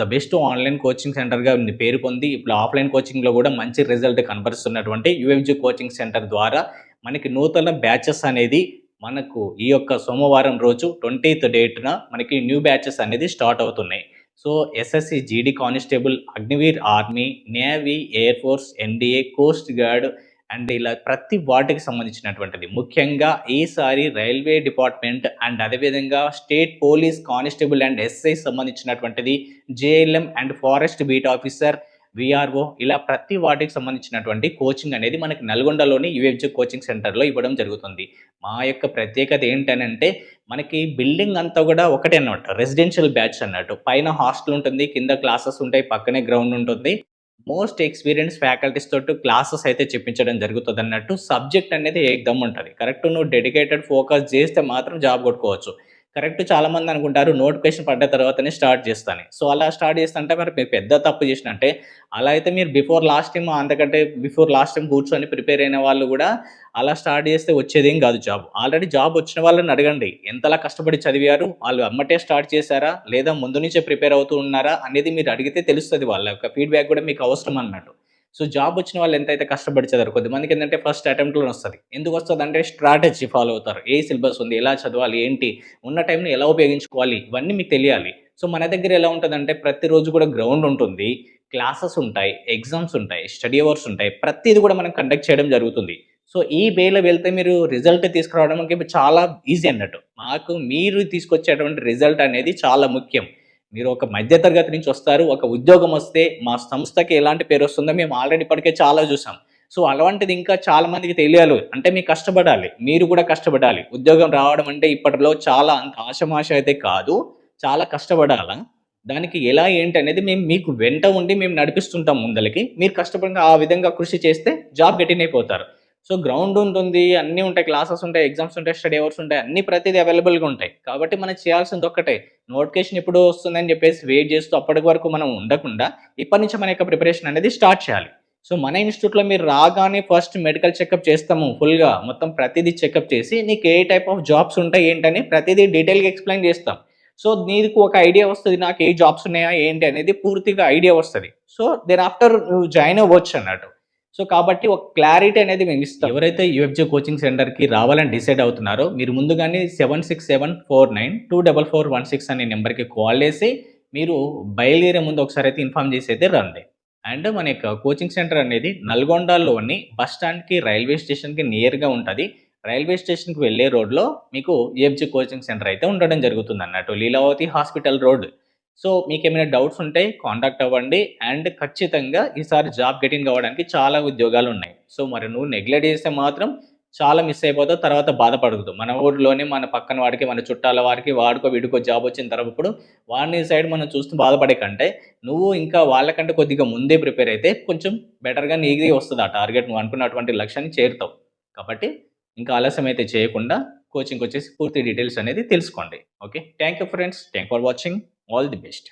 The best online coaching సెంటర్గా పేరు పొంది ఇప్పుడు ఆఫ్లైన్ కోచింగ్లో కూడా మంచి రిజల్ట్ కనబరుస్తున్నటువంటి యుఎఫ్జి కోచింగ్ సెంటర్ ద్వారా మనకి నూతన బ్యాచెస్ అనేది మనకు ఈ యొక్క సోమవారం రోజు ట్వంటీత్ డేట్న మనకి న్యూ బ్యాచెస్ అనేది స్టార్ట్ అవుతున్నాయి. So SSC GD constable Agniveer army navy air force NDA coast guard and ఇలా ప్రతి వాటికి సంబంధించినటువంటిది. ముఖ్యంగా ఈసారి రైల్వే డిపార్ట్మెంట్ అండ్ అదేవిధంగా state police constable and SI సంబంధించినటువంటిది JLM and forest beat officer VRO ఇలా ప్రతి వాటికి సంబంధించినటువంటి కోచింగ్ అనేది మనకి నల్గొండలోని యుఎఫ్జి కోచింగ్ సెంటర్లో ఇవ్వడం జరుగుతుంది. మా యొక్క ప్రత్యేకత ఏంటనంటే మనకి బిల్డింగ్ అంతా కూడా ఒకటే అన్నమాట. రెసిడెన్షియల్ బ్యాచ్ అన్నట్టు. పైన హాస్టల్ ఉంటుంది కింద క్లాసెస్ ఉంటాయి పక్కనే గ్రౌండ్ ఉంటుంది. మోస్ట్ ఎక్స్పీరియన్స్ ఫ్యాకల్టీస్ తోటి క్లాసెస్ అయితే చెప్పించడం జరుగుతుంది అన్నట్టు సబ్జెక్ట్ అనేది ఏకదమ్ ఉంటుంది కరెక్ట్ నువ్వు డెడికేటెడ్ ఫోకస్ చేస్తే మాత్రం జాబ్ కొట్టుకోవచ్చు. కరెక్ట్ చాలా మంది అనుకుంటారు నోటిఫికేషన్ పడ్డ తర్వాతనే స్టార్ట్ చేస్తాను. సో అలా స్టార్ట్ చేస్తుంటే మరి మీరు పెద్ద తప్పు చేసినంటే అలా అయితే మీరు బిఫోర్ లాస్ట్ టైం అంతకంటే బిఫోర్ లాస్ట్ టైం కూర్చొని ప్రిపేర్ అయిన వాళ్ళు కూడా అలా స్టార్ట్ చేస్తే వచ్చేదేం కాదు జాబ్. ఆల్రెడీ జాబ్ వచ్చిన వాళ్ళని అడగండి ఎంతలా కష్టపడి చదివారు వాళ్ళు అమ్మటే స్టార్ట్ చేశారా లేదా ముందు నుంచే ప్రిపేర్ అవుతూ ఉన్నారా అనేది మీరు అడిగితే తెలుస్తుంది వాళ్ళ యొక్క ఫీడ్బ్యాక్ కూడా మీకు అవసరం అన్నట్టు. సో జాబ్ వచ్చిన వాళ్ళు ఎంతైతే కష్టపడి చదవరు కొద్దిమందికి ఏంటంటే ఫస్ట్ అటెంప్ట్లో వస్తుంది. ఎందుకు వస్తుంది అంటే స్ట్రాటజీ ఫాలో అవుతారు. ఏ సిలబస్ ఉంది ఎలా చదవాలి ఏంటి ఉన్న టైంని ఎలా ఉపయోగించుకోవాలి ఇవన్నీ మీకు తెలియాలి. సో మన దగ్గర ఎలా ఉంటుందంటే ప్రతిరోజు కూడా గ్రౌండ్ ఉంటుంది క్లాసెస్ ఉంటాయి ఎగ్జామ్స్ ఉంటాయి స్టడీ అవర్స్ ఉంటాయి. ప్రతిది కూడా మనం కండక్ట్ చేయడం జరుగుతుంది. సో ఈ వేలో వెళ్తే మీరు రిజల్ట్ తీసుకురావడానికి చాలా ఈజీ అన్నట్టు. మాకు మీరు తీసుకొచ్చేటువంటి రిజల్ట్ అనేది చాలా ముఖ్యం. మీరు ఒక మధ్యతరగతి నుంచి వస్తారు ఒక ఉద్యోగం వస్తే మా సంస్థకి ఎలాంటి పేరు వస్తుందో మేము ఆల్రెడీ ఇప్పటికే చాలా చూసాం. సో అలాంటిది ఇంకా చాలా మందికి తెలియాలి. అంటే మీకు కష్టపడాలి. మీరు కూడా కష్టపడాలి. ఉద్యోగం రావడం అంటే ఇప్పటిలో చాలా అంత ఆశమాష అయితే కాదు. చాలా కష్టపడాలా? దానికి ఎలా ఏంటి అనేది మేము మీకు వెంట ఉండి మేము నడిపిస్తుంటాం ముందలకి. మీరు కష్టపడి ఆ విధంగా కృషి చేస్తే జాబ్ గెటిన్ అయిపోతారు సో గ్రౌండ్ ఉంటుంది అన్నీ ఉంటాయి క్లాసెస్ ఉంటాయి ఎగ్జామ్స్ ఉంటాయి స్టడీ అవర్స్ ఉంటాయి అన్ని ప్రతిదీ అవైలబుల్గా ఉంటాయి. కాబట్టి మనం చేయాల్సింది ఒక్కటే నోటిఫికేషన్ ఎప్పుడు వస్తుందని చెప్పేసి వెయిట్ చేస్తూ అప్పటి వరకు మనం ఉండకుండా ఇప్పటి నుంచి మన యొక్క ప్రిపరేషన్ అనేది స్టార్ట్ చేయాలి. సో మన ఇన్స్టిట్యూట్లో మీరు రాగానే ఫస్ట్ మెడికల్ చెకప్ చేస్తాము ఫుల్గా మొత్తం ప్రతిదీ చెకప్ చేసి నీకు ఏ టైప్ ఆఫ్ జాబ్స్ ఉంటాయి ఏంటని ప్రతిదీ డీటెయిల్గా ఎక్స్ప్లెయిన్ చేస్తాం. సో నీకు ఒక ఐడియా వస్తుంది నాకు ఏ జాబ్స్ ఉన్నాయా ఏంటి అనేది పూర్తిగా ఐడియా వస్తుంది. సో దెన్ ఆఫ్టర్ నువ్వు జాయిన్ అవ్వచ్చు అన్నట్టు. సో కాబట్టి ఒక క్లారిటీ అనేది మేము ఇస్తాం. ఎవరైతే యూఎఫ్జే కోచింగ్ సెంటర్కి రావాలని డిసైడ్ అవుతున్నారో మీరు ముందుగానే seven six seven four nine two double four one six అనే నెంబర్కి కాల్ చేసి మీరు బయలుదేరే ముందు ఒకసారి అయితే ఇన్ఫామ్ చేసి అయితే రండి. అండ్ మన యొక్క కోచింగ్ సెంటర్ అనేది నల్గొండలోని బస్ స్టాండ్కి రైల్వే స్టేషన్కి నియర్గా ఉంటుంది. రైల్వే స్టేషన్కి వెళ్ళే రోడ్లో మీకు యూఎఫ్జే కోచింగ్ సెంటర్ అయితే ఉండడం జరుగుతుంది అన్నట్టు. Leelavathi hospital road. సో మీకు ఏమైనా డౌట్స్ ఉంటే కాంటాక్ట్ అవ్వండి. అండ్ ఖచ్చితంగా ఈసారి జాబ్ గెటిన్ కావడానికి చాలా ఉద్యోగాలు ఉన్నాయి సో మరి నువ్వు నెగ్లెక్ట్ చేస్తే మాత్రం చాలా మిస్ అయిపోతావు తర్వాత బాధపడదు మన ఊరిలోనే మన పక్కన వాడికి మన చుట్టాల వారికి వాడికో వీడికో జాబ్ వచ్చిన తర్వాత వాడిని సైడ్ మనం చూస్తూ బాధపడే కంటే నువ్వు ఇంకా వాళ్ళకంటే కొద్దిగా ముందే ప్రిపేర్ అయితే కొంచెం బెటర్గా నీది వస్తుంది. ఆ టార్గెట్ నువ్వు అనుకున్నటువంటి లక్ష్యాన్ని చేరుతావు. కాబట్టి ఇంకా ఆలస్యం అయితే చేయకుండా కోచింగ్కి వచ్చేసి పూర్తి డీటెయిల్స్ అనేది తెలుసుకోండి. Okay? Thank you friends. Thank for watching. All the best